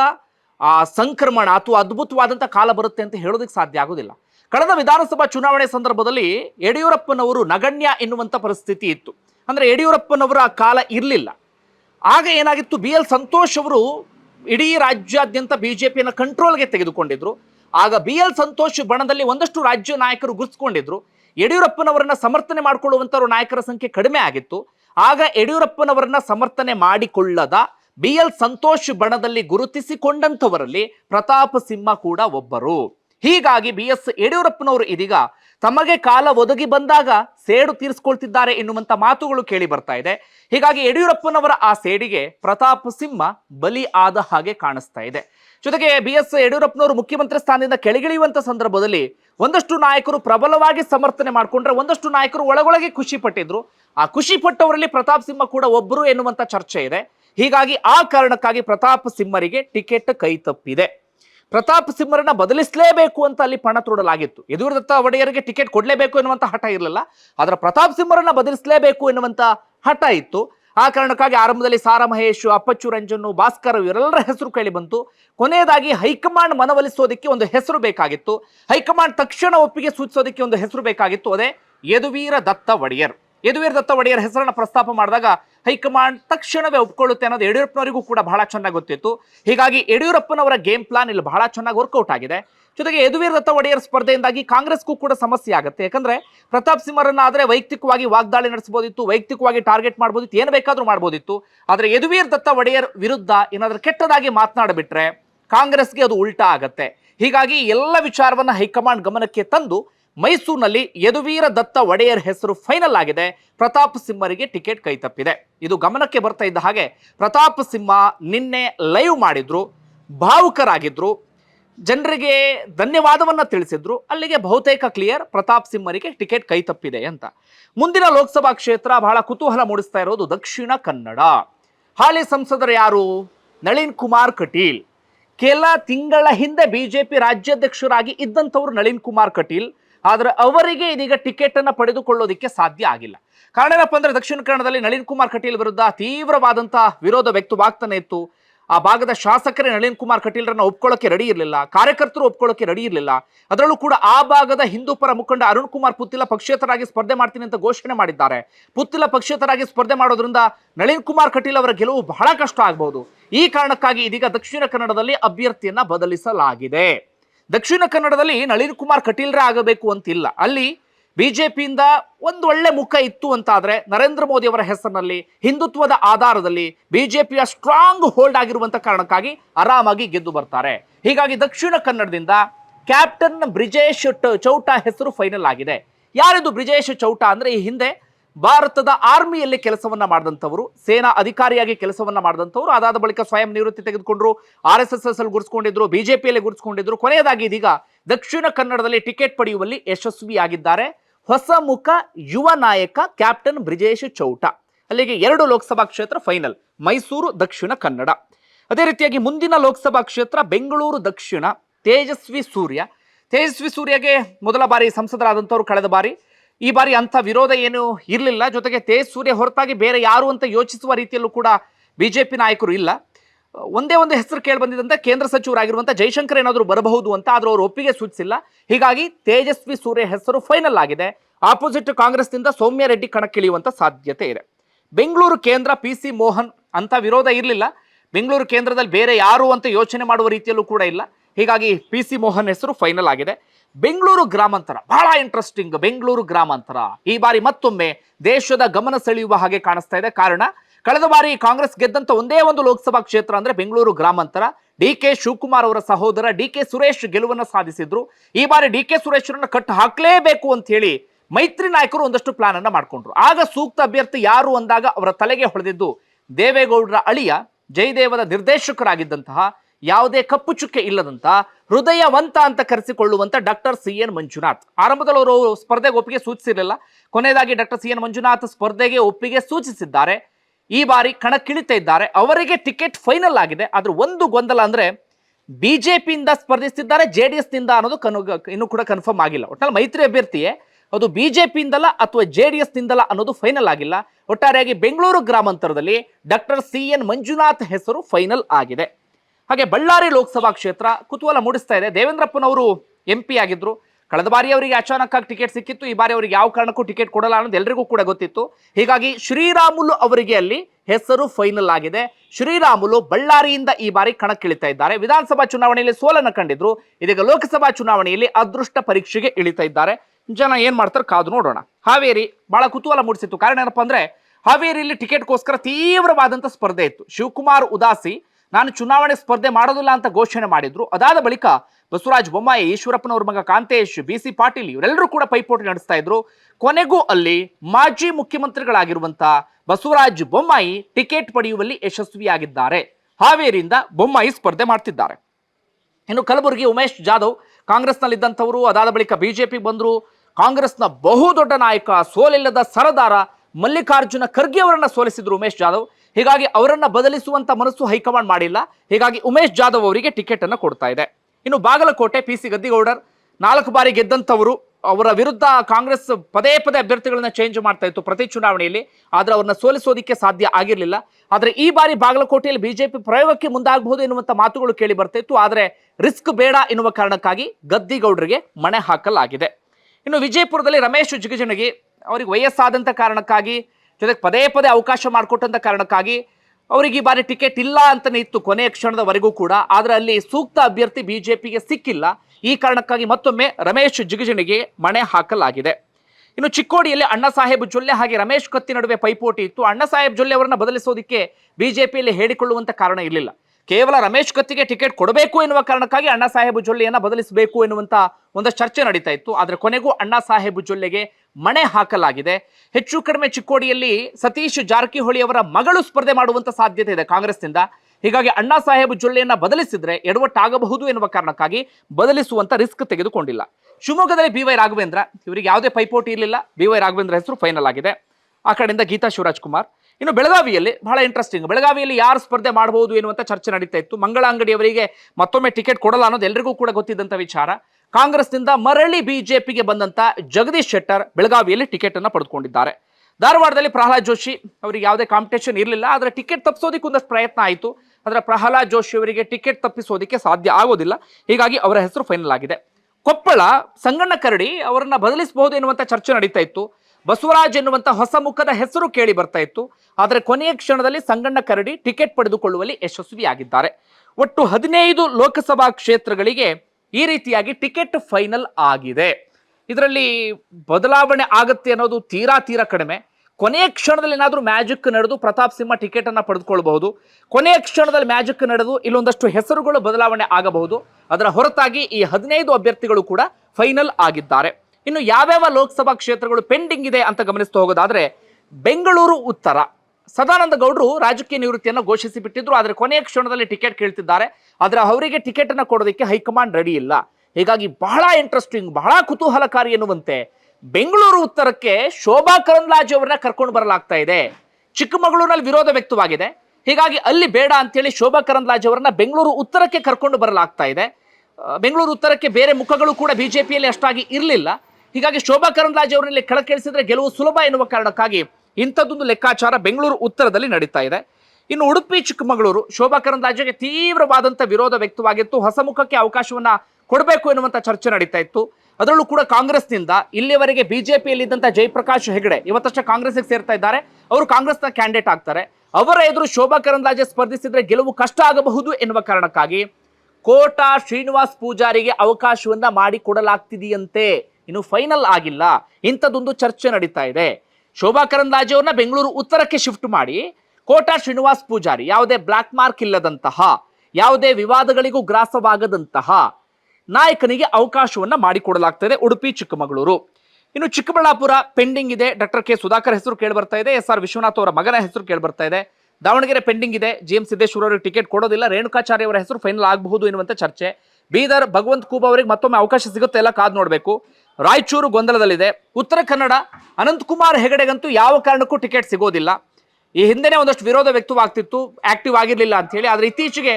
ಆ ಸಂಕ್ರಮಣ ಅಥವಾ ಅದ್ಭುತವಾದಂಥ ಕಾಲ ಬರುತ್ತೆ ಅಂತ ಹೇಳೋದಕ್ಕೆ ಸಾಧ್ಯ ಆಗೋದಿಲ್ಲ. ಕಳೆದ ವಿಧಾನಸಭಾ ಚುನಾವಣೆ ಸಂದರ್ಭದಲ್ಲಿ ಯಡಿಯೂರಪ್ಪನವರು ನಗಣ್ಯ ಎನ್ನುವಂತ ಪರಿಸ್ಥಿತಿ ಇತ್ತು. ಅಂದ್ರೆ ಯಡಿಯೂರಪ್ಪನವರ ಕಾಲ ಇರಲಿಲ್ಲ. ಆಗ ಏನಾಗಿತ್ತು, ಬಿ ಎಲ್ ಸಂತೋಷ್ ಅವರು ಇಡೀ ರಾಜ್ಯಾದ್ಯಂತ ಬಿಜೆಪಿಯನ್ನು ಕಂಟ್ರೋಲ್ಗೆ ತೆಗೆದುಕೊಂಡಿದ್ರು. ಆಗ ಬಿ ಎಲ್ ಸಂತೋಷ್ ಬಣದಲ್ಲಿ ಒಂದಷ್ಟು ರಾಜ್ಯ ನಾಯಕರು ಗುರುತಿಸ್ಕೊಂಡಿದ್ರು ಯಡಿಯೂರಪ್ಪನವರನ್ನ ಸಮರ್ಥನೆ ಮಾಡಿಕೊಳ್ಳುವಂತವ್ರ ನಾಯಕರ ಸಂಖ್ಯೆ ಕಡಿಮೆ ಆಗಿತ್ತು. ಆಗ ಯಡಿಯೂರಪ್ಪನವರನ್ನ ಸಮರ್ಥನೆ ಮಾಡಿಕೊಳ್ಳದ ಬಿ ಎಲ್ ಸಂತೋಷ್ ಬಣದಲ್ಲಿ ಗುರುತಿಸಿಕೊಂಡಂಥವರಲ್ಲಿ ಪ್ರತಾಪ್ ಸಿಂಹ ಕೂಡ ಒಬ್ಬರು. ಹೀಗಾಗಿ ಬಿ ಎಸ್ ಯಡಿಯೂರಪ್ಪನವರು ಇದೀಗ ತಮಗೆ ಕಾಲ ಒದಗಿ ಬಂದಾಗ ಸೇಡು ತೀರಿಸ್ಕೊಳ್ತಿದ್ದಾರೆ ಎನ್ನುವಂತ ಮಾತುಗಳು ಕೇಳಿ ಬರ್ತಾ ಇದೆ. ಹೀಗಾಗಿ ಯಡಿಯೂರಪ್ಪನವರ ಆ ಸೇಡಿಗೆ ಪ್ರತಾಪ್ ಸಿಂಹ ಬಲಿ ಆದ ಹಾಗೆ ಕಾಣಿಸ್ತಾ ಇದೆ. ಜೊತೆಗೆ ಬಿ ಎಸ್ ಯಡಿಯೂರಪ್ಪನವರು ಮುಖ್ಯಮಂತ್ರಿ ಸ್ಥಾನದಿಂದ ಕೆಳಗಿಳಿಯುವಂತ ಸಂದರ್ಭದಲ್ಲಿ ಒಂದಷ್ಟು ನಾಯಕರು ಪ್ರಬಲವಾಗಿ ಸಮರ್ಥನೆ ಮಾಡಿಕೊಂಡ್ರೆ ಒಂದಷ್ಟು ನಾಯಕರು ಒಳಗೊಳಗೆ ಖುಷಿ ಪಟ್ಟಿದ್ರು. ಆ ಖುಷಿ ಪಟ್ಟವರಲ್ಲಿ ಪ್ರತಾಪ್ ಸಿಂಹ ಕೂಡ ಒಬ್ಬರು ಎನ್ನುವಂಥ ಚರ್ಚೆ ಇದೆ. ಹೀಗಾಗಿ ಆ ಕಾರಣಕ್ಕಾಗಿ ಪ್ರತಾಪ್ ಸಿಂಹರಿಗೆ ಟಿಕೆಟ್ ಕೈ ತಪ್ಪಿದೆ. ಪ್ರತಾಪ್ ಸಿಂಹರನ್ನ ಬದಲಿಸಲೇಬೇಕು ಅಂತ ಅಲ್ಲಿ ಪಣ ತೊಡಲಾಗಿತ್ತು. ಯದುವೀರದತ್ತ ಒಡೆಯರಿಗೆ ಟಿಕೆಟ್ ಕೊಡಲೇಬೇಕು ಎನ್ನುವಂಥ ಹಠ ಇರಲಿಲ್ಲ. ಆದರೆ ಪ್ರತಾಪ್ ಸಿಂಹರನ್ನ ಬದಲಿಸಲೇಬೇಕು ಎನ್ನುವಂಥ ಹಠ ಇತ್ತು. ಆ ಕಾರಣಕ್ಕಾಗಿ ಆರಂಭದಲ್ಲಿ ಸಾರಾ ಮಹೇಶ್, ಅಪ್ಪಚ್ಚು ರಂಜನ್ನು, ಭಾಸ್ಕರ್ ಇವರೆಲ್ಲರ ಹೆಸರು ಕೇಳಿ ಬಂತು. ಕೊನೆಯದಾಗಿ ಹೈಕಮಾಂಡ್ ಮನವೊಲಿಸೋದಕ್ಕೆ ಒಂದು ಹೆಸರು ಬೇಕಾಗಿತ್ತು. ಹೈಕಮಾಂಡ್ ತಕ್ಷಣ ಒಪ್ಪಿಗೆ ಸೂಚಿಸೋದಕ್ಕೆ ಒಂದು ಹೆಸರು ಬೇಕಾಗಿತ್ತು. ಅದೇ ಯದುವೀರ ದತ್ತ ಒಡೆಯರ್. ಯದುವೀರ ದತ್ತ ಒಡೆಯರ್ ಹೆಸರನ್ನ ಪ್ರಸ್ತಾಪ ಮಾಡಿದಾಗ ಹೈಕಮಾಂಡ್ ತಕ್ಷಣವೇ ಒಪ್ಕೊಳ್ಳುತ್ತೆ ಅನ್ನೋದು ಯಡಿಯೂರಪ್ಪನವರಿಗೂ ಕೂಡ ಬಹಳ ಚೆನ್ನಾಗಿ ಗೊತ್ತಿತ್ತು. ಹೀಗಾಗಿ ಯಡಿಯೂರಪ್ಪನವರ ಗೇಮ್ ಪ್ಲಾನ್ ಇಲ್ಲಿ ಬಹಳ ಚೆನ್ನಾಗಿ ವರ್ಕೌಟ್ ಆಗಿದೆ. ಜೊತೆಗೆ ಯದುವೀರ್ ದತ್ತ ಒಡೆಯರ್ ಸ್ಪರ್ಧೆಯಿಂದಾಗಿ ಕಾಂಗ್ರೆಸ್ಗೂ ಕೂಡ ಸಮಸ್ಯೆ ಆಗುತ್ತೆ. ಯಾಕಂದ್ರೆ ಪ್ರತಾಪ್ ಸಿಂಹರನ್ನ ಆದ್ರೆ ವೈಯಕ್ತಿಕವಾಗಿ ವಾಗ್ದಾಳಿ ನಡೆಸಬಹುದಿತ್ತು, ವೈಯಕ್ತಿಕವಾಗಿ ಟಾರ್ಗೆಟ್ ಮಾಡಬಹುದಿತ್ತು, ಏನು ಬೇಕಾದರೂ ಮಾಡಬಹುದಿತ್ತು. ಆದ್ರೆ ಯದುವೀರ್ ದತ್ತ ಒಡೆಯರ್ ವಿರುದ್ಧ ಏನಾದರೂ ಕೆಟ್ಟದಾಗಿ ಮಾತನಾಡಿಬಿಟ್ರೆ ಕಾಂಗ್ರೆಸ್ಗೆ ಅದು ಉಲ್ಟಾ ಆಗತ್ತೆ. ಹೀಗಾಗಿ ಎಲ್ಲ ವಿಚಾರವನ್ನ ಹೈಕಮಾಂಡ್ ಗಮನಕ್ಕೆ ತಂದು ಮೈಸೂರಿನಲ್ಲಿ ಯದುವೀರ ದತ್ತ ಒಡೆಯರ್ ಹೆಸರು ಫೈನಲ್ ಆಗಿದೆ. ಪ್ರತಾಪ್ ಸಿಂಹರಿಗೆ ಟಿಕೆಟ್ ಕೈ ತಪ್ಪಿದೆ. ಇದು ಗಮನಕ್ಕೆ ಬರ್ತಾ ಇದ್ದ ಹಾಗೆ ಪ್ರತಾಪ್ ಸಿಂಹ ನಿನ್ನೆ ಲೈವ್ ಮಾಡಿದ್ರು, ಭಾವುಕರಾಗಿದ್ರು, ಜನರಿಗೆ ಧನ್ಯವಾದವನ್ನು ತಿಳಿಸಿದ್ರು, ಅಲ್ಲಿಗೆ ಬಹುತೇಕ ಕ್ಲಿಯರ್ ಪ್ರತಾಪ್ ಸಿಂಹರಿಗೆ ಟಿಕೆಟ್ ಕೈ ತಪ್ಪಿದೆ ಅಂತ. ಮುಂದಿನ ಲೋಕಸಭಾ ಕ್ಷೇತ್ರ ಬಹಳ ಕುತೂಹಲ ಮೂಡಿಸ್ತಾ ಇರೋದು ದಕ್ಷಿಣ ಕನ್ನಡ. ಹಾಲಿ ಸಂಸದರು ಯಾರು? ನಳಿನ್ ಕುಮಾರ್ ಕಟೀಲ್. ಕೆಲ ತಿಂಗಳ ಹಿಂದೆ ಬಿಜೆಪಿ ರಾಜ್ಯಾಧ್ಯಕ್ಷರಾಗಿ ಇದ್ದಂಥವ್ರು ನಳಿನ್ ಕುಮಾರ್ ಕಟೀಲ್. ಆದ್ರೆ ಅವರಿಗೆ ಇದೀಗ ಟಿಕೆಟ್ ಅನ್ನ ಪಡೆದುಕೊಳ್ಳೋದಕ್ಕೆ ಸಾಧ್ಯ ಆಗಿಲ್ಲ. ಕಾರಣ ಏನಪ್ಪ ಅಂದ್ರೆ ದಕ್ಷಿಣ ಕನ್ನಡದಲ್ಲಿ ನಳಿನ್ ಕುಮಾರ್ ಕಟೀಲ್ ವಿರುದ್ಧ ತೀವ್ರವಾದಂತಹ ವಿರೋಧ ವ್ಯಕ್ತವಾಗ್ತಾನೆ ಇತ್ತು. ಆ ಭಾಗದ ಶಾಸಕರೇ ನಳಿನ್ ಕುಮಾರ್ ಕಟೀಲ್ರನ್ನ ಒಪ್ಕೊಳ್ಳೋಕೆ ರೆಡಿ ಇರಲಿಲ್ಲ, ಕಾರ್ಯಕರ್ತರು ಒಪ್ಕೊಳ್ಳೋಕೆ ರೆಡಿ ಇರಲಿಲ್ಲ. ಅದರಲ್ಲೂ ಕೂಡ ಆ ಭಾಗದ ಹಿಂದೂ ಪರ ಮುಖಂಡ ಅರುಣ್ ಕುಮಾರ್ ಪುತ್ತಿಲ ಪಕ್ಷೇತರಾಗಿ ಸ್ಪರ್ಧೆ ಮಾಡ್ತೀನಿ ಅಂತ ಘೋಷಣೆ ಮಾಡಿದ್ದಾರೆ. ಪುತ್ತಿಲ ಪಕ್ಷೇತರಾಗಿ ಸ್ಪರ್ಧೆ ಮಾಡೋದ್ರಿಂದ ನಳಿನ್ ಕುಮಾರ್ ಕಟೀಲ್ ಅವರ ಗೆಲುವು ಬಹಳ ಕಷ್ಟ ಆಗಬಹುದು. ಈ ಕಾರಣಕ್ಕಾಗಿ ಇದೀಗ ದಕ್ಷಿಣ ಕನ್ನಡದಲ್ಲಿ ಅಭ್ಯರ್ಥಿಯನ್ನ ಬದಲಿಸಲಾಗಿದೆ. ದಕ್ಷಿಣ ಕನ್ನಡದಲ್ಲಿ ನಳಿನ್ ಕುಮಾರ್ ಕಟೀಲ್ರೇ ಆಗಬೇಕು ಅಂತಿಲ್ಲ. ಅಲ್ಲಿ ಬಿಜೆಪಿಯಿಂದ ಒಂದು ಒಳ್ಳೆ ಮುಖ ಇತ್ತು ಅಂತಾದರೆ ನರೇಂದ್ರ ಮೋದಿ ಅವರ ಹೆಸರಿನಲ್ಲಿ ಹಿಂದುತ್ವದ ಆಧಾರದಲ್ಲಿ ಬಿಜೆಪಿಯ ಸ್ಟ್ರಾಂಗ್ ಹೋಲ್ಡ್ ಆಗಿರುವಂತ ಕಾರಣಕ್ಕಾಗಿ ಆರಾಮಾಗಿ ಗೆದ್ದು ಬರ್ತಾರೆ. ಹೀಗಾಗಿ ದಕ್ಷಿಣ ಕನ್ನಡದಿಂದ ಕ್ಯಾಪ್ಟನ್ ಬ್ರಿಜೇಶ್ ಚೌಟ ಹೆಸರು ಫೈನಲ್ ಆಗಿದೆ. ಯಾರಿದು ಬ್ರಿಜೇಶ್ ಚೌಟ ಅಂದ್ರೆ ಈ ಹಿಂದೆ ಭಾರತದ ಆರ್ಮಿಯಲ್ಲಿ ಕೆಲಸವನ್ನ ಮಾಡಿದಂಥವರು, ಸೇನಾ ಅಧಿಕಾರಿಯಾಗಿ ಕೆಲಸವನ್ನ ಮಾಡಿದಂಥವ್ರು, ಅದಾದ ಬಳಿಕ ಸ್ವಯಂ ನಿವೃತ್ತಿ ತೆಗೆದುಕೊಂಡ್ರು, ಆರ್ ಎಸ್ ಎಸ್ ಎಸ್ ಅಲ್ಲಿ ಗುರ್ಸ್ಕೊಂಡಿದ್ರು ಬಿಜೆಪಿಯಲ್ಲಿ ಗುರ್ಸ್ಕೊಂಡಿದ್ರು. ಕೊನೆಯದಾಗಿ ಇದೀಗ ದಕ್ಷಿಣ ಕನ್ನಡದಲ್ಲಿ ಟಿಕೆಟ್ ಪಡೆಯುವಲ್ಲಿ ಯಶಸ್ವಿಯಾಗಿದ್ದಾರೆ. ಹೊಸ ಮುಖ, ಯುವ ನಾಯಕ, ಕ್ಯಾಪ್ಟನ್ ಬ್ರಿಜೇಶ್ ಚೌಟ. ಅಲ್ಲಿಗೆ ಎರಡು ಲೋಕಸಭಾ ಕ್ಷೇತ್ರ ಫೈನಲ್, ಮೈಸೂರು, ದಕ್ಷಿಣ ಕನ್ನಡ. ಅದೇ ರೀತಿಯಾಗಿ ಮುಂದಿನ ಲೋಕಸಭಾ ಕ್ಷೇತ್ರ, ಬೆಂಗಳೂರು, ದಕ್ಷಿಣ, ತೇಜಸ್ವಿ ಸೂರ್ಯ. ತೇಜಸ್ವಿ ಸೂರ್ಯಗೆ ಮೊದಲ ಬಾರಿ ಸಂಸದರಾದಂಥವ್ರು ಕಳೆದ ಬಾರಿ ಈ ಬಾರಿ ಅಂಥ ವಿರೋಧ ಏನು ಇರಲಿಲ್ಲ. ಜೊತೆಗೆ ತೇಜ್ ಸೂರ್ಯ ಹೊರತಾಗಿ ಬೇರೆ ಯಾರು ಅಂತ ಯೋಚಿಸುವ ರೀತಿಯಲ್ಲೂ ಕೂಡ ಬಿಜೆಪಿ ನಾಯಕರು ಇಲ್ಲ. ಒಂದೇ ಒಂದು ಹೆಸರು ಕೇಳಿ ಬಂದಿದ್ದಂತೆ ಕೇಂದ್ರ ಸಚಿವರಾಗಿರುವಂಥ ಜೈಶಂಕರ್ ಏನಾದರೂ ಬರಬಹುದು ಅಂತ, ಆದರೂ ಅವರು ಒಪ್ಪಿಗೆ ಸೂಚಿಸಿಲ್ಲ. ಹೀಗಾಗಿ ತೇಜಸ್ವಿ ಸೂರ್ಯ ಹೆಸರು ಫೈನಲ್ ಆಗಿದೆ. ಆಪೋಸಿಟ್ ಕಾಂಗ್ರೆಸ್ನಿಂದ ಸೌಮ್ಯ ರೆಡ್ಡಿ ಕಣಕ್ಕಿಳಿಯುವಂಥ ಸಾಧ್ಯತೆ ಇದೆ. ಬೆಂಗಳೂರು ಕೇಂದ್ರ ಪಿ ಸಿ ಮೋಹನ್, ಅಂಥ ವಿರೋಧ ಇರಲಿಲ್ಲ. ಬೆಂಗಳೂರು ಕೇಂದ್ರದಲ್ಲಿ ಬೇರೆ ಯಾರು ಅಂತ ಯೋಚನೆ ಮಾಡುವ ರೀತಿಯಲ್ಲೂ ಕೂಡ ಇಲ್ಲ. ಹೀಗಾಗಿ ಪಿ ಸಿ ಮೋಹನ್ ಹೆಸರು ಫೈನಲ್ ಆಗಿದೆ. ಬೆಂಗಳೂರು ಗ್ರಾಮಾಂತರ, ಬಹಳ ಇಂಟ್ರೆಸ್ಟಿಂಗ್ ಬೆಂಗಳೂರು ಗ್ರಾಮಾಂತರ. ಈ ಬಾರಿ ಮತ್ತೊಮ್ಮೆ ದೇಶದ ಗಮನ ಸೆಳೆಯುವ ಹಾಗೆ ಕಾಣಿಸ್ತಾ ಇದೆ. ಕಾರಣ, ಕಳೆದ ಬಾರಿ ಕಾಂಗ್ರೆಸ್ ಗೆದ್ದಂತ ಒಂದೇ ಒಂದು ಲೋಕಸಭಾ ಕ್ಷೇತ್ರ ಅಂದ್ರೆ ಬೆಂಗಳೂರು ಗ್ರಾಮಾಂತರ. ಡಿ ಕೆ ಶಿವಕುಮಾರ್ ಅವರ ಸಹೋದರ ಡಿ ಕೆ ಸುರೇಶ್ ಗೆಲುವನ್ನು ಸಾಧಿಸಿದ್ರು. ಈ ಬಾರಿ ಡಿ ಕೆ ಸುರೇಶ್ರನ್ನ ಕಟ್ಟು ಹಾಕಲೇಬೇಕು ಅಂತ ಹೇಳಿ ಮೈತ್ರಿ ನಾಯಕರು ಒಂದಷ್ಟು ಪ್ಲಾನ್ ಅನ್ನ ಮಾಡಿಕೊಂಡ್ರು. ಆಗ ಸೂಕ್ತ ಅಭ್ಯರ್ಥಿ ಯಾರು ಅಂದಾಗ ಅವರ ತಲೆಗೆ ಹೊಡೆದಿದ್ದು ದೇವೇಗೌಡರ ಅಳಿಯ ಜಯದೇವದ ನಿರ್ದೇಶಕರಾಗಿದ್ದಂತಹ ಯಾವುದೇ ಕಪ್ಪು ಚುಕ್ಕೆ ಇಲ್ಲದಂತ, ಹೃದಯವಂತ ಅಂತ ಕರೆಸಿಕೊಳ್ಳುವಂತ ಡಾಕ್ಟರ್ ಸಿ ಎನ್ ಮಂಜುನಾಥ್. ಆರಂಭದಲ್ಲಿ ಅವರು ಸ್ಪರ್ಧೆಗೆ ಒಪ್ಪಿಗೆ ಸೂಚಿಸಿರಲಿಲ್ಲ. ಕೊನೆಯದಾಗಿ ಡಾಕ್ಟರ್ ಸಿ ಎನ್ ಮಂಜುನಾಥ್ ಸ್ಪರ್ಧೆಗೆ ಒಪ್ಪಿಗೆ ಸೂಚಿಸಿದ್ದಾರೆ. ಈ ಬಾರಿ ಕಣಕ್ಕಿಳಿತಾ ಇದ್ದಾರೆ. ಅವರಿಗೆ ಟಿಕೆಟ್ ಫೈನಲ್ ಆಗಿದೆ. ಆದ್ರೆ ಒಂದು ಗೊಂದಲ ಅಂದ್ರೆ ಬಿಜೆಪಿಯಿಂದ ಸ್ಪರ್ಧಿಸ್ತಿದ್ದಾರೆ ಜೆ ಡಿ ಎಸ್ನಿಂದ ಅನ್ನೋದು ಕನು, ಇನ್ನೂ ಕೂಡ ಕನ್ಫರ್ಮ್ ಆಗಿಲ್ಲ. ಒಟ್ಟಿನಲ್ಲಿ ಮೈತ್ರಿ ಅಭ್ಯರ್ಥಿಯೇ, ಅದು ಬಿಜೆಪಿಯಿಂದಲ್ಲ ಅಥವಾ ಜೆ ಡಿ ಎಸ್ನಿಂದಲ್ಲ ಅನ್ನೋದು ಫೈನಲ್ ಆಗಿಲ್ಲ. ಒಟ್ಟಾರೆಯಾಗಿ ಬೆಂಗಳೂರು ಗ್ರಾಮಾಂತರದಲ್ಲಿ ಡಾಕ್ಟರ್ ಸಿ ಎನ್ ಮಂಜುನಾಥ್ ಹೆಸರು ಫೈನಲ್ ಆಗಿದೆ. ಹಾಗೆ ಬಳ್ಳಾರಿ ಲೋಕಸಭಾ ಕ್ಷೇತ್ರ ಕುತೂಹಲ ಮೂಡಿಸ್ತಾ ಇದೆ. ದೇವೇಂದ್ರಪ್ಪನವರು ಎಂ ಪಿ ಆಗಿದ್ರು. ಕಳೆದ ಬಾರಿ ಅವರಿಗೆ ಅಚಾನಕ್ ಟಿಕೆಟ್ ಸಿಕ್ಕಿತ್ತು. ಈ ಬಾರಿ ಅವರಿಗೆ ಯಾವ ಕಾರಣಕ್ಕೂ ಟಿಕೆಟ್ ಕೊಡಲ್ಲ ಅನ್ನೋದು ಎಲ್ರಿಗೂ ಕೂಡ ಗೊತ್ತಿತ್ತು. ಹೀಗಾಗಿ ಶ್ರೀರಾಮುಲು ಅವರಿಗೆ ಅಲ್ಲಿ ಹೆಸರು ಫೈನಲ್ ಆಗಿದೆ. ಶ್ರೀರಾಮುಲು ಬಳ್ಳಾರಿಯಿಂದ ಈ ಬಾರಿ ಕಣಕ್ಕಿಳಿತಾ ಇದ್ದಾರೆ. ವಿಧಾನಸಭಾ ಚುನಾವಣೆಯಲ್ಲಿ ಸೋಲನ್ನು ಕಂಡಿದ್ರು. ಇದೀಗ ಲೋಕಸಭಾ ಚುನಾವಣೆಯಲ್ಲಿ ಅದೃಷ್ಟ ಪರೀಕ್ಷೆಗೆ ಇಳಿತಾ ಇದ್ದಾರೆ. ಜನ ಏನ್ ಮಾಡ್ತಾರೆ ಕಾದು ನೋಡೋಣ. ಹಾವೇರಿ ಬಹಳ ಕುತೂಹಲ ಮೂಡಿಸಿತ್ತು. ಕಾರಣ ಏನಪ್ಪಾ ಅಂದ್ರೆ ಹಾವೇರಿಯಲ್ಲಿ ಟಿಕೆಟ್ಗೋಸ್ಕರ ತೀವ್ರವಾದಂತಹ ಸ್ಪರ್ಧೆ ಇತ್ತು. ಶಿವಕುಮಾರ್ ಉದಾಸಿ ನಾನು ಚುನಾವಣೆ ಸ್ಪರ್ಧೆ ಮಾಡೋದಿಲ್ಲ ಅಂತ ಘೋಷಣೆ ಮಾಡಿದ್ರು. ಅದಾದ ಬಳಿಕ ಬಸವರಾಜ ಬೊಮ್ಮಾಯಿ, ಈಶ್ವರಪ್ಪನವ್ರ ಮಗ ಕಾಂತೇಶ್, ಬಿ ಸಿ ಪಾಟೀಲ್ ಇವರೆಲ್ಲರೂ ಕೂಡ ಪೈಪೋಟಿ ನಡೆಸ್ತಾ ಇದ್ರು. ಕೊನೆಗೂ ಅಲ್ಲಿ ಮಾಜಿ ಮುಖ್ಯಮಂತ್ರಿಗಳಾಗಿರುವಂತ ಬಸವರಾಜ ಬೊಮ್ಮಾಯಿ ಟಿಕೆಟ್ ಪಡೆಯುವಲ್ಲಿ ಯಶಸ್ವಿಯಾಗಿದ್ದಾರೆ. ಹಾವೇರಿಯಿಂದ ಬೊಮ್ಮಾಯಿ ಸ್ಪರ್ಧೆ ಮಾಡ್ತಿದ್ದಾರೆ. ಇನ್ನು ಕಲಬುರಗಿ ಉಮೇಶ್ ಜಾಧವ್ ಕಾಂಗ್ರೆಸ್ನಲ್ಲಿದ್ದಂಥವರು, ಅದಾದ ಬಳಿಕ ಬಿಜೆಪಿ ಬಂದರು. ಕಾಂಗ್ರೆಸ್ನ ಬಹುದೊಡ್ಡ ನಾಯಕ ಸೋಲಿಲ್ಲದ ಸರದಾರ ಮಲ್ಲಿಕಾರ್ಜುನ ಖರ್ಗೆ ಅವರನ್ನು ಸೋಲಿಸಿದ್ರು ಉಮೇಶ್ ಜಾಧವ್. ಹೀಗಾಗಿ ಅವರನ್ನ ಬದಲಿಸುವಂತ ಮನಸ್ಸು ಹೈಕಮಾಂಡ್ ಮಾಡಿಲ್ಲ. ಹೀಗಾಗಿ ಉಮೇಶ್ ಜಾಧವ್ ಅವರಿಗೆ ಟಿಕೆಟ್ ಅನ್ನು ಕೊಡ್ತಾ ಇದೆ. ಇನ್ನು ಬಾಗಲಕೋಟೆ ಪಿ ಸಿ ಗದ್ದಿಗೌಡರ್ ನಾಲ್ಕು ಬಾರಿ ಗೆದ್ದಂಥವರು ಅವರ ವಿರುದ್ಧ ಕಾಂಗ್ರೆಸ್ ಪದೇ ಪದೇ ಅಭ್ಯರ್ಥಿಗಳನ್ನ ಚೇಂಜ್ ಮಾಡ್ತಾ ಇತ್ತು ಪ್ರತಿ ಚುನಾವಣೆಯಲ್ಲಿ. ಆದ್ರೆ ಅವ್ರನ್ನ ಸೋಲಿಸೋದಿಕ್ಕೆ ಸಾಧ್ಯ ಆಗಿರಲಿಲ್ಲ. ಆದ್ರೆ ಈ ಬಾರಿ ಬಾಗಲಕೋಟೆಯಲ್ಲಿ ಬಿಜೆಪಿ ಪ್ರಯೋಗಕ್ಕೆ ಮುಂದಾಗಬಹುದು ಎನ್ನುವಂತ ಮಾತುಗಳು ಕೇಳಿ ಬರ್ತಾ ಇತ್ತು. ಆದ್ರೆ ರಿಸ್ಕ್ ಬೇಡ ಎನ್ನುವ ಕಾರಣಕ್ಕಾಗಿ ಗದ್ದಿಗೌಡರಿಗೆ ಮಣೆ ಹಾಕಲಾಗಿದೆ. ಇನ್ನು ವಿಜಯಪುರದಲ್ಲಿ ರಮೇಶ್ ಜಿಗಜಿಣಗಿ ಅವರಿಗೆ ವಯಸ್ಸಾದಂಥ ಕಾರಣಕ್ಕಾಗಿ ಜೊತೆಗೆ ಪದೇ ಪದೇ ಅವಕಾಶ ಮಾಡಿಕೊಟ್ಟಂಥ ಕಾರಣಕ್ಕಾಗಿ ಅವರಿಗೆ ಈ ಬಾರಿ ಟಿಕೆಟ್ ಇಲ್ಲ ಅಂತಲೇ ಇತ್ತು. ಕೊನೆಯ ಕ್ಷಣದವರೆಗೂ ಕೂಡ. ಆದರೆ ಅಲ್ಲಿ ಸೂಕ್ತ ಅಭ್ಯರ್ಥಿ ಬಿಜೆಪಿಗೆ ಸಿಕ್ಕಿಲ್ಲ. ಈ ಕಾರಣಕ್ಕಾಗಿ ಮತ್ತೊಮ್ಮೆ ರಮೇಶ್ ಜಿಗಜಿಣಿಗೆ ಮಣೆ ಹಾಕಲಾಗಿದೆ. ಇನ್ನು ಚಿಕ್ಕೋಡಿಯಲ್ಲಿ ಅಣ್ಣ ಸಾಹೇಬ್ ಜೊಲ್ಲೆ ಹಾಗೆ ರಮೇಶ್ ಕತ್ತಿ ನಡುವೆ ಪೈಪೋಟಿ ಇತ್ತು. ಅಣ್ಣ ಸಾಹೇಬ್ ಜೊಲ್ಲೆ ಅವರನ್ನ ಬದಲಿಸೋದಕ್ಕೆ ಬಿಜೆಪಿಯಲ್ಲಿ ಹೇಳಿಕೊಳ್ಳುವಂಥ ಕಾರಣ ಇರಲಿಲ್ಲ. ಕೇವಲ ರಮೇಶ್ ಕತ್ತಿಗೆ ಟಿಕೆಟ್ ಕೊಡಬೇಕು ಎನ್ನುವ ಕಾರಣಕ್ಕಾಗಿ ಅಣ್ಣ ಸಾಹೇಬ್ ಜೊಲ್ಲೆಯನ್ನ ಬದಲಿಸಬೇಕು ಎನ್ನುವಂಥ ಒಂದು ಚರ್ಚೆ ನಡೀತಾ ಇತ್ತು. ಆದರೆ ಕೊನೆಗೂ ಅಣ್ಣ ಸಾಹೇಬ್ ಜೊಲ್ಲೆಗೆ ಮಣೆ ಹಾಕಲಾಗಿದೆ. ಹೆಚ್ಚು ಕಡಿಮೆ ಚಿಕ್ಕೋಡಿಯಲ್ಲಿ ಸತೀಶ್ ಜಾರಕಿಹೊಳಿ ಅವರ ಮಗಳು ಸ್ಪರ್ಧೆ ಮಾಡುವಂತ ಸಾಧ್ಯತೆ ಇದೆ ಕಾಂಗ್ರೆಸ್ನಿಂದ. ಹೀಗಾಗಿ ಅಣ್ಣಾ ಸಾಹೇಬ್ ಜೊಲ್ಲೆಯನ್ನ ಬದಲಿಸಿದ್ರೆ ಎಡವಟ್ಟಾಗಬಹುದು ಎನ್ನುವ ಕಾರಣಕ್ಕಾಗಿ ಬದಲಿಸುವಂತ ರಿಸ್ಕ್ ತೆಗೆದುಕೊಂಡಿಲ್ಲ. ಶಿವಮೊಗ್ಗದಲ್ಲಿ ಬಿ ವೈ ರಾಘವೇಂದ್ರ, ಇವರಿಗೆ ಯಾವುದೇ ಪೈಪೋಟಿ ಇರಲಿಲ್ಲ. ಬಿ ವೈ ರಾಘವೇಂದ್ರ ಹೆಸರು ಫೈನಲ್ ಆಗಿದೆ. ಆ ಕಡೆಯಿಂದ ಗೀತಾ ಶಿವರಾಜ್ ಕುಮಾರ್. ಇನ್ನು ಬೆಳಗಾವಿಯಲ್ಲಿ ಬಹಳ ಇಂಟ್ರೆಸ್ಟಿಂಗ್ ಬೆಳಗಾವಿಯಲ್ಲಿ ಯಾರು ಸ್ಪರ್ಧೆ ಮಾಡಬಹುದು ಎನ್ನುವಂಥ ಚರ್ಚೆ ನಡೀತಾ ಇತ್ತು. ಮಂಗಳ ಅಂಗಡಿಯವರಿಗೆ ಮತ್ತೊಮ್ಮೆ ಟಿಕೆಟ್ ಕೊಡಲ್ಲ ಅನ್ನೋದು ಎಲ್ರಿಗೂ ಕೂಡ ಗೊತ್ತಿದ್ದಂತ ವಿಚಾರ. ಕಾಂಗ್ರೆಸ್ನಿಂದ ಮರಳಿ ಬಿಜೆಪಿಗೆ ಬಂದಂತ ಜಗದೀಶ್ ಶೆಟ್ಟರ್ ಬೆಳಗಾವಿಯಲ್ಲಿ ಟಿಕೆಟ್ ಅನ್ನ ಪಡೆದುಕೊಂಡಿದ್ದಾರೆ. ಧಾರವಾಡದಲ್ಲಿ ಪ್ರಹ್ಲಾದ್ ಜೋಶಿ ಅವರಿಗೆ ಯಾವುದೇ ಕಾಂಪಿಟೇಷನ್ ಇರಲಿಲ್ಲ, ಆದರೆ ಟಿಕೆಟ್ ತಪ್ಪಿಸೋದಕ್ಕೆ ಒಂದಷ್ಟು ಪ್ರಯತ್ನ ಆಯಿತು. ಆದರೆ ಪ್ರಹ್ಲಾದ್ ಜೋಶಿ ಅವರಿಗೆ ಟಿಕೆಟ್ ತಪ್ಪಿಸೋದಕ್ಕೆ ಸಾಧ್ಯ ಆಗೋದಿಲ್ಲ. ಹೀಗಾಗಿ ಅವರ ಹೆಸರು ಫೈನಲ್ ಆಗಿದೆ. ಕೊಪ್ಪಳ ಸಂಗಣ್ಣ ಕರಡಿ ಅವರನ್ನ ಬದಲಿಸಬಹುದು ಎನ್ನುವಂಥ ಚರ್ಚೆ ನಡೀತಾ ಇತ್ತು. ಬಸವರಾಜ್ ಎನ್ನುವಂಥ ಹೊಸ ಮುಖದ ಹೆಸರು ಕೇಳಿ ಬರ್ತಾ ಇತ್ತು. ಆದರೆ ಕೊನೆಯ ಕ್ಷಣದಲ್ಲಿ ಸಂಗಣ್ಣ ಕರಡಿ ಟಿಕೆಟ್ ಪಡೆದುಕೊಳ್ಳುವಲ್ಲಿ ಯಶಸ್ವಿಯಾಗಿದ್ದಾರೆ. ಒಟ್ಟು ಹದಿನೈದು ಲೋಕಸಭಾ ಕ್ಷೇತ್ರಗಳಿಗೆ ಈ ರೀತಿಯಾಗಿ ಟಿಕೆಟ್ ಫೈನಲ್ ಆಗಿದೆ. ಇದರಲ್ಲಿ ಬದಲಾವಣೆ ಆಗುತ್ತೆ ಅನ್ನೋದು ತೀರಾ ತೀರಾ ಕಡಿಮೆ. ಕೊನೆಯ ಕ್ಷಣದಲ್ಲಿ ಏನಾದರೂ ಮ್ಯಾಜಿಕ್ ನಡೆದು ಪ್ರತಾಪ್ ಸಿಂಹ ಟಿಕೆಟನ್ನು ಅನ್ನ ಪಡೆದುಕೊಳ್ಬಹುದು. ಕೊನೆಯ ಕ್ಷಣದಲ್ಲಿ ಮ್ಯಾಜಿಕ್ ನಡೆದು ಇಲ್ಲೊಂದಷ್ಟು ಹೆಸರುಗಳು ಬದಲಾವಣೆ ಆಗಬಹುದು. ಅದರ ಹೊರತಾಗಿ ಈ ಹದಿನೈದು ಅಭ್ಯರ್ಥಿಗಳು ಕೂಡ ಫೈನಲ್ ಆಗಿದ್ದಾರೆ. ಇನ್ನು ಯಾವ್ಯಾವ ಲೋಕಸಭಾ ಕ್ಷೇತ್ರಗಳು ಪೆಂಡಿಂಗ್ ಇದೆ ಅಂತ ಗಮನಿಸ್ತಾ ಹೋಗೋದಾದ್ರೆ ಬೆಂಗಳೂರು ಉತ್ತರ. ಸದಾನಂದ ಗೌಡರು ರಾಜಕೀಯ ನಿವೃತ್ತಿಯನ್ನು ಘೋಷಿಸಿ ಬಿಟ್ಟಿದ್ರು, ಆದರೆ ಕೊನೆಯ ಕ್ಷಣದಲ್ಲಿ ಟಿಕೆಟ್ ಕೇಳ್ತಿದ್ದಾರೆ. ಆದರೆ ಅವರಿಗೆ ಟಿಕೆಟ್ ಅನ್ನು ಕೊಡೋದಕ್ಕೆ ಹೈಕಮಾಂಡ್ ರೆಡಿ ಇಲ್ಲ. ಹೀಗಾಗಿ ಬಹಳ ಇಂಟ್ರೆಸ್ಟಿಂಗ್ ಬಹಳ ಕುತೂಹಲಕಾರಿ ಎನ್ನುವಂತೆ ಬೆಂಗಳೂರು ಉತ್ತರಕ್ಕೆ ಶೋಭಾ ಕರಂದ್ಲಾಜೆ ಅವರನ್ನ ಕರ್ಕೊಂಡು ಬರಲಾಗ್ತಾ ಇದೆ. ಚಿಕ್ಕಮಗಳೂರಿನಲ್ಲಿ ವಿರೋಧ ವ್ಯಕ್ತವಾಗಿದೆ. ಹೀಗಾಗಿ ಅಲ್ಲಿ ಬೇಡ ಅಂತೇಳಿ ಶೋಭಾ ಕರಂದ್ಲಾಜೆ ಅವರನ್ನ ಬೆಂಗಳೂರು ಉತ್ತರಕ್ಕೆ ಕರ್ಕೊಂಡು ಬರಲಾಗ್ತಾ ಇದೆ. ಬೆಂಗಳೂರು ಉತ್ತರಕ್ಕೆ ಬೇರೆ ಮುಖಗಳು ಕೂಡ ಬಿಜೆಪಿಯಲ್ಲಿ ಅಷ್ಟಾಗಿ ಇರಲಿಲ್ಲ. ಹೀಗಾಗಿ ಶೋಭಾ ಕರಂದ್ಲಾಜೆ ಅವರಲ್ಲಿ ಕೆಳಕ್ಕಿಳಿಸಿದ್ರೆ ಗೆಲುವು ಸುಲಭ ಎನ್ನುವ ಕಾರಣಕ್ಕಾಗಿ ಇಂಥದ್ದೊಂದು ಲೆಕ್ಕಾಚಾರ ಬೆಂಗಳೂರು ಉತ್ತರದಲ್ಲಿ ನಡೀತಾ ಇದೆ. ಇನ್ನು ಉಡುಪಿ, ಚಿಕ್ಕಮಗಳೂರು ಶೋಭಾ ಕರಂದ್ಲಾಜೆಗೆ ತೀವ್ರವಾದಂಥ ವಿರೋಧ ವ್ಯಕ್ತವಾಗಿತ್ತು. ಹೊಸ ಮುಖಕ್ಕೆ ಅವಕಾಶವನ್ನು ಕೊಡಬೇಕು ಎನ್ನುವಂಥ ಚರ್ಚೆ ನಡೀತಾ ಇತ್ತು. ಅದರಲ್ಲೂ ಕೂಡ ಕಾಂಗ್ರೆಸ್ನಿಂದ ಇಲ್ಲಿಯವರೆಗೆ ಬಿಜೆಪಿಯಲ್ಲಿದ್ದಂಥ ಜಯಪ್ರಕಾಶ್ ಹೆಗಡೆ ಇವತ್ತಷ್ಟೇ ಕಾಂಗ್ರೆಸ್ಗೆ ಸೇರ್ತಾ ಇದ್ದಾರೆ. ಅವರು ಕಾಂಗ್ರೆಸ್ನ ಕ್ಯಾಂಡಿಡೇಟ್ ಆಗ್ತಾರೆ. ಅವರ ಎದುರು ಶೋಭಾ ಕರಂದಾಜೆ ಸ್ಪರ್ಧಿಸಿದ್ರೆ ಗೆಲುವು ಕಷ್ಟ ಆಗಬಹುದು ಎನ್ನುವ ಕಾರಣಕ್ಕಾಗಿ ಕೋಟಾ ಶ್ರೀನಿವಾಸ್ ಪೂಜಾರಿಗೆ ಅವಕಾಶವನ್ನ ಮಾಡಿಕೊಡಲಾಗ್ತಿದೆಯಂತೆ. ಇನ್ನು ಫೈನಲ್ ಆಗಿಲ್ಲ. ಇಂಥದ್ದೊಂದು ಚರ್ಚೆ ನಡೀತಾ ಇದೆ. ಶೋಭಾ ಕರಂದ್ಲಾಜೆ ಬೆಂಗಳೂರು ಉತ್ತರಕ್ಕೆ ಶಿಫ್ಟ್ ಮಾಡಿ ಕೋಟಾ ಶ್ರೀನಿವಾಸ್ ಪೂಜಾರಿ, ಯಾವುದೇ ಬ್ಲಾಕ್ ಮಾರ್ಕ್ ಇಲ್ಲದಂತಹ, ಯಾವುದೇ ವಿವಾದಗಳಿಗೂ ಗ್ರಾಸವಾಗದಂತಹ ನಾಯಕನಿಗೆ ಅವಕಾಶವನ್ನ ಮಾಡಿಕೊಡಲಾಗ್ತದೆ ಉಡುಪಿ, ಚಿಕ್ಕಮಗಳೂರು. ಇನ್ನು ಚಿಕ್ಕಬಳ್ಳಾಪುರ ಪೆಂಡಿಂಗ್ ಇದೆ. ಡಾಕ್ಟರ್ ಕೆ ಸುಧಾಕರ್ ಹೆಸರು ಕೇಳಿ ಬರ್ತಾ ಇದೆ. ಎಸ್ ಆರ್ ವಿಶ್ವನಾಥ್ ಅವರ ಮಗನ ಹೆಸರು ಕೇಳಿ ಬರ್ತಾ ಇದೆ. ದಾವಣಗೆರೆ ಪೆಂಡಿಂಗ್ ಇದೆ. ಜಿ ಎಂ ಸಿದ್ದೇಶ್ವರ ಅವರಿಗೆ ಟಿಕೆಟ್ ಕೊಡೋದಿಲ್ಲ. ರೇಣುಕಾಚಾರ್ಯ ಅವರ ಹೆಸರು ಫೈನಲ್ ಆಗಬಹುದು ಎನ್ನುವಂತ ಚರ್ಚೆ. ಬೀದರ್ ಭಗವಂತ್ ಕೂಬ್ ಅವರಿಗೆ ಮತ್ತೊಮ್ಮೆ ಅವಕಾಶ ಸಿಗುತ್ತೆ ಎಲ್ಲ ಕಾದು ನೋಡಬೇಕು. ರಾಯಚೂರು ಗೊಂದಲದಲ್ಲಿದೆ. ಉತ್ತರ ಕನ್ನಡ, ಅನಂತಕುಮಾರ್ ಹೆಗಡೆಗಂತೂ ಯಾವ ಕಾರಣಕ್ಕೂ ಟಿಕೆಟ್ ಸಿಗೋದಿಲ್ಲ. ಈ ಹಿಂದೆನೇ ಒಂದಷ್ಟು ವಿರೋಧ ವ್ಯಕ್ತವಾಗ್ತಿತ್ತು. ಆಕ್ಟಿವ್ ಆಗಿರಲಿಲ್ಲ ಅಂತ ಹೇಳಿ. ಆದ್ರೆ ಇತ್ತೀಚೆಗೆ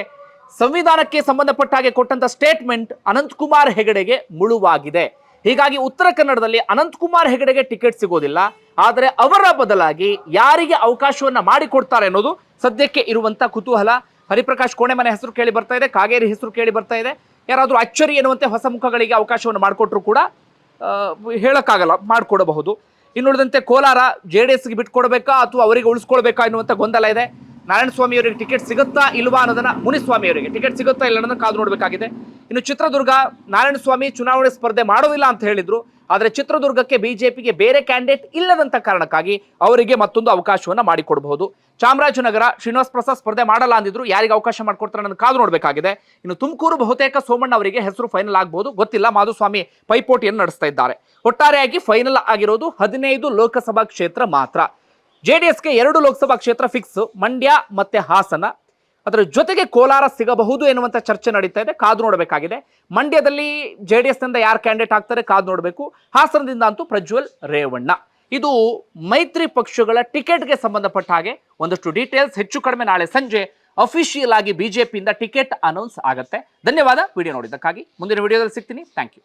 ಸಂವಿಧಾನಕ್ಕೆ ಸಂಬಂಧಪಟ್ಟ ಹಾಗೆ ಕೊಟ್ಟಂತ ಸ್ಟೇಟ್ಮೆಂಟ್ ಅನಂತಕುಮಾರ್ ಹೆಗಡೆಗೆ ಮುಳುವಾಗಿದೆ. ಹೀಗಾಗಿ ಉತ್ತರ ಕನ್ನಡದಲ್ಲಿ ಅನಂತಕುಮಾರ್ ಹೆಗಡೆಗೆ ಟಿಕೆಟ್ ಸಿಗೋದಿಲ್ಲ. ಆದರೆ ಅವರ ಬದಲಾಗಿ ಯಾರಿಗೆ ಅವಕಾಶವನ್ನ ಮಾಡಿಕೊಡ್ತಾರೆ ಅನ್ನೋದು ಸದ್ಯಕ್ಕೆ ಇರುವಂತ ಕುತೂಹಲ. ಹರಿಪ್ರಕಾಶ್ ಕೋಣೆಮನೆ ಹೆಸರು ಕೇಳಿ ಬರ್ತಾ ಇದೆ. ಕಾಗೇರಿ ಹೆಸರು ಕೇಳಿ ಬರ್ತಾ ಇದೆ. ಯಾರಾದರೂ ಅಚ್ಚರಿ ಎನ್ನುವಂತೆ ಹೊಸ ಮುಖಗಳಿಗೆ ಅವಕಾಶವನ್ನು ಮಾಡಿಕೊಟ್ರು ಕೂಡ ಹೇಳಕ್ಕಾಗಲ್ಲ, ಮಾಡಿಕೊಡಬಹುದು. ಇನ್ನುಳಿದಂತೆ ಕೋಲಾರ ಜೆ ಡಿ ಎಸ್ಗೆ ಬಿಟ್ಕೊಡ್ಬೇಕಾ ಅಥವಾ ಅವರಿಗೆ ಉಳಿಸ್ಕೊಳ್ಬೇಕಾ ಎನ್ನುವಂಥ ಗೊಂದಲ ಇದೆ. ನಾರಾಯಣಸ್ವಾಮಿ ಅವರಿಗೆ ಟಿಕೆಟ್ ಸಿಗುತ್ತಾ ಇಲ್ವಾ ಅನ್ನೋದನ್ನ ಮುನಿಸ್ವಾಮಿ ಅವರಿಗೆ. ಟಿಕೆಟ್ ಸಿಗುತ್ತಾ ಇಲ್ಲ ಅನ್ನೋದನ್ನು ಕಾದು ನೋಡಬೇಕಾಗಿದೆ. ಇನ್ನು ಚಿತ್ರದುರ್ಗ, ನಾರಾಯಣಸ್ವಾಮಿ ಚುನಾವಣೆ ಸ್ಪರ್ಧೆ ಮಾಡೋದಿಲ್ಲ ಅಂತ ಹೇಳಿದ್ರು. ಆದರೆ ಚಿತ್ರದುರ್ಗಕ್ಕೆ ಬಿಜೆಪಿಗೆ ಬೇರೆ ಕ್ಯಾಂಡಿಡೇಟ್ ಇಲ್ಲದಂತ ಕಾರಣಕ್ಕಾಗಿ ಅವರಿಗೆ ಮತ್ತೊಂದು ಅವಕಾಶವನ್ನು ಮಾಡಿಕೊಡಬಹುದು. ಚಾಮರಾಜನಗರ ಶ್ರೀನಿವಾಸ್ ಪ್ರಸಾದ್ ಸ್ಪರ್ಧೆ ಮಾಡಲ್ಲ ಅಂದಿದ್ರು, ಯಾರಿಗೆ ಅವಕಾಶ ಮಾಡಿಕೊಡ್ತಾರೆ ಅನ್ನೋದು ಕಾದು ನೋಡಬೇಕಾಗಿದೆ. ಇನ್ನು ತುಮಕೂರು ಬಹುತೇಕ ಸೋಮಣ್ಣ ಅವರಿಗೆ ಹೆಸರು ಫೈನಲ್ ಆಗಬಹುದು ಗೊತ್ತಿಲ್ಲ, ಮಾಧುಸ್ವಾಮಿ ಪೈಪೋಟಿಯನ್ನು ನಡೆಸ್ತಾ ಇದ್ದಾರೆ. ಒಟ್ಟಾರೆಯಾಗಿ ಫೈನಲ್ ಆಗಿರೋದು ಹದಿನೈದು ಲೋಕಸಭಾ ಕ್ಷೇತ್ರ ಮಾತ್ರ. ಜೆಡಿಎಸ್ಗೆ ಎರಡು ಲೋಕಸಭಾ ಕ್ಷೇತ್ರ ಫಿಕ್ಸ್ ಮಂಡ್ಯ ಮತ್ತೆ ಹಾಸನ. ಅದರ ಜೊತೆಗೆ ಕೋಲಾರ ಸಿಗಬಹುದು ಎನ್ನುವಂಥ ಚರ್ಚೆ ನಡೀತಾ ಇದೆ. ಕಾದು ನೋಡಬೇಕಾಗಿದೆ. ಮಂಡ್ಯದಲ್ಲಿ ಜೆ ಡಿ ಎಸ್ನಿಂದ ಯಾರು ಕ್ಯಾಂಡಿಡೇಟ್ ಆಗ್ತಾರೆ ಕಾದು ನೋಡಬೇಕು. ಹಾಸನದಿಂದ ಅಂತೂ ಪ್ರಜ್ವಲ್ ರೇವಣ್ಣ. ಇದು ಮೈತ್ರಿ ಪಕ್ಷಗಳ ಟಿಕೆಟ್ಗೆ ಸಂಬಂಧಪಟ್ಟ ಹಾಗೆ ಒಂದಷ್ಟು ಡೀಟೇಲ್ಸ್ ಹೆಚ್ಚು ಕಡಿಮೆ ನಾಳೆ ಸಂಜೆ ಅಫಿಷಿಯಲ್ ಆಗಿ ಬಿಜೆಪಿಯಿಂದ ಟಿಕೆಟ್ ಅನೌನ್ಸ್ ಆಗುತ್ತೆ. ಧನ್ಯವಾದ. ವಿಡಿಯೋ ನೋಡಿದ್ದಕ್ಕಾಗಿ. ಮುಂದಿನ ವಿಡಿಯೋದಲ್ಲಿ ಸಿಗ್ತೀನಿ. Thank you